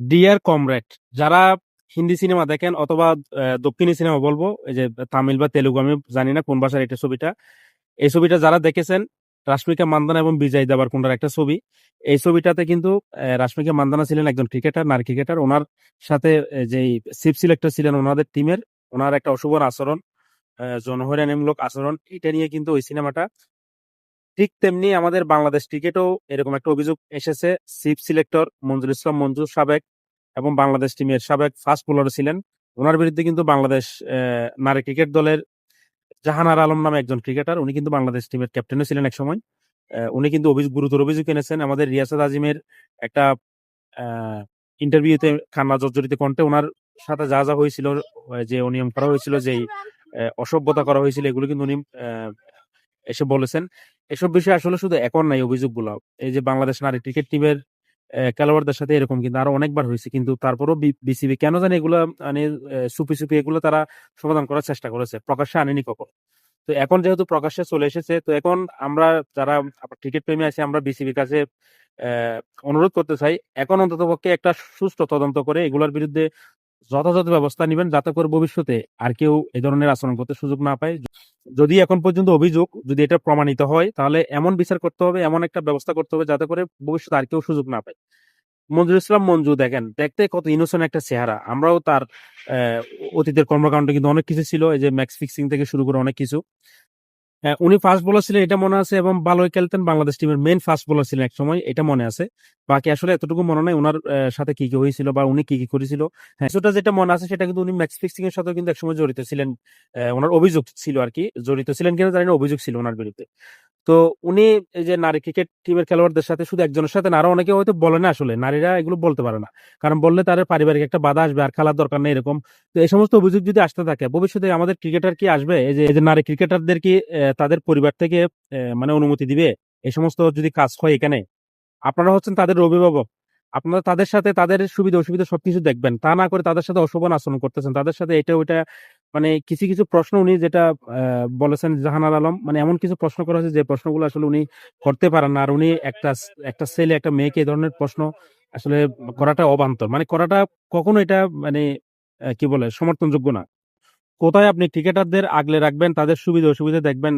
Deer comrade যারা Hindi cinema দেখেন অথবা দক্ষিণী সিনেমা বলব এই যে তামিল বা তেলুগু আমি জানি না কোন ভাষার এটা ছবিটা। এই ছবিটা যারা দেখেছেন রাশ্মিকা মান্দানা এবং বিজয় দেবার কোনটার একটা ছবি। এই ছবিটাতে কিন্তু রাশ্মিকা মান্দানা ছিলেন একজন ক্রিকেটার নারী ক্রিকেটার ওনার সাথে যেই চিফ সিলেক্টর ছিলেন ওনাদের টিমের ওনার একটা অশুভ আচরণ আহ, জনহয়রানিমূলক আচরণ এটা নিয়ে কিন্তু ওই সিনেমাটা ঠিক তেমনি আমাদের বাংলাদেশ ক্রিকেটও এরকম একটা অভিযোগ এসেছে। চিফ সিলেক্টর মঞ্জুর ইসলাম মঞ্জুর সাবেক এবং বাংলাদেশ টিমের সাবেক ফাস্ট বোলার ছিলেন। ওনার বিরুদ্ধে কিন্তু বাংলাদেশ নারী ক্রিকেট দলের জাহানার আলম নামে একজন ক্রিকেটার, উনি কিন্তু বাংলাদেশ টিমের ক্যাপ্টেনও ছিলেন এক সময় উনি কিন্তু অভিযোগ গুরুতর অভিযোগ এনেছেন আমাদের রিয়াসাদ আজিমের একটা ইন্টারভিউতে খান্না জর্জরিত কণ্ঠে ওনার সাথে যা যা হয়েছিল, যে অনিয়ম করা হয়েছিল, যেই অসভ্যতা করা হয়েছিল, এগুলো কিন্তু উনি এসে বলেছেন। এসব বিষয়ে আসলে শুধু এখন নাই অভিযোগগুলো। এই যে বাংলাদেশ নারী ক্রিকেট টিমের খেলোয়াড়দের সাথে এরকম কিন্তু আরও অনেকবার হয়েছে। কিন্তু তারপরও বিসিবি কেন জানি এগুলো মানে সুপি সুপি এগুলো তারা সমাধান করার চেষ্টা করেছে। প্রকাশ্যে আনেনি কখন। তো এখন যেহেতু প্রকাশ্যে চলে এসেছে, তো এখন আমরা যারা ক্রিকেট প্রেমী আছি, আমরা বিসিবির কাছে অনুরোধ করতে চাই, এখন অন্তত পক্ষে একটা সুষ্ঠু তদন্ত করে এগুলোর বিরুদ্ধে যথাযথ ব্যবস্থা নেবেন যাতে করে ভবিষ্যতে আর কেউ এই ধরনের আচরণ করতে সুযোগ না পায়। যদি এখন পর্যন্ত অভিযোগ যদি এটা প্রমাণিত হয়, তাহলে এমন বিচার করতে হবে, এমন একটা ব্যবস্থা করতে হবে যাতে করে ভবিষ্যতে আর কেউ সুযোগ না পায়। মঞ্জুর ইসলাম, মঞ্জু দেখেন, দেখতে কত ইনোসেন্ট একটা চেহারা। আমরাও তার অতীতের কর্মকাণ্ডে কিন্তু অনেক কিছু ছিল, এই যে ম্যাক্স ফিক্সিং থেকে শুরু করে অনেক কিছু। উনি ফাস্ট বোলার ছিলেন, এটা মনে আছে, এবং ভালোই খেলতেন বাংলাদেশ টিমের মেন ফাস্ট বোলার ছিলেন এক সময় এটা মনে আছে। বাকি আসলে এতটুকু মনে নাই ওনার সাথে কি কি হয়েছিল বা উনি কি কি করেছিল। হ্যাঁ কিছুটা যেটা মনে আছে সেটা কিন্তু উনি ম্যাক্স ফিক্সিং এর সাথে কিন্তু একসময় জড়িত ছিলেন ওনার অভিযোগ ছিল আর কি, জড়িত ছিলেন কিনা জানি না, অভিযোগ ছিল ওনার বিরুদ্ধে। তো উনি এই যে নারী ক্রিকেট টিমের খেলোয়াড়দের সাথে শুধু একজনের সাথে আরও অনেকে হয়তো বলে না আসলে, নারীরা এগুলো বলতে পারে না। কারণ বললে তাদের পারিবারিক একটা বাধা আসবে আর খেলার দরকার নেই এরকম। তো এই সমস্ত অভিযোগ যদি আসতে থাকে, ভবিষ্যতে আমাদের ক্রিকেটার কি আসবে? এই যে নারী ক্রিকেটারদের কি তাদের পরিবার থেকে মানে অনুমতি দিবে? এই সমস্ত যদি কাজ হয় এখানে, আপনারা হচ্ছেন তাদের অভিভাবক। আপনারা তাদের সাথে তাদের সুবিধা অসুবিধা সবকিছু দেখবেন। তা না করে তাদের সাথে অশোভন আচরণ করতেছেন। তাদের সাথে এটা ওইটা মানে কিছু কিছু প্রশ্ন উনি যেটা বলেছেন জাহানার আলম মানে এমন কিছু প্রশ্ন করা হয়েছে যে প্রশ্নগুলো আসলে উনি করতে পারেন না। আর উনি একটা একটা ছেলে, একটা মেয়েকে এই ধরনের প্রশ্ন আসলে করাটা অবান্তর। মানে করাটা কখনো এটা মানে কি বলে, সমর্থনযোগ্য না। কোথায় আপনি ক্রিকেটারদের আগলে রাখবেন, তাদের সুবিধা, অসুবিধা দেখবেন,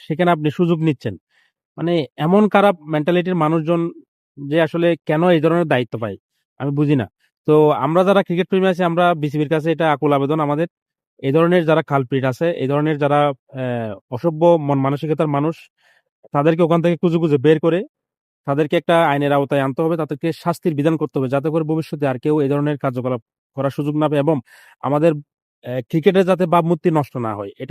সেখানে আপনি সুযোগ নিচ্ছেন। মানে এমন খারাপ মেন্টালিটির মানুষজন যে আসলে কেন এই ধরনের দায়িত্ব পায়, আমি বুঝি না। তো আমরা যারা ক্রিকেট প্রেমী আছি, আমরা বিসিবির কাছে এটা আকুল আবেদন আমাদের। এই ধরনের যারা কালপ্রিট আছে, এই ধরনের যারা অসভ্য, মন মানসিকতার মানুষ, তাদেরকে ওখান থেকে খুঁজে খুঁজে বের করে তাদেরকে একটা আইনের আওতায় আনতে হবে, তাদেরকে শাস্তির বিধান করতে হবে, যাতে করে ভবিষ্যতে আর কেউ এই ধরনের কার্যকলাপ করার সুযোগ না পায় এবং আমাদের ক্রিকেটের যাতে ভাবমূর্তি নষ্ট না হয়। এটা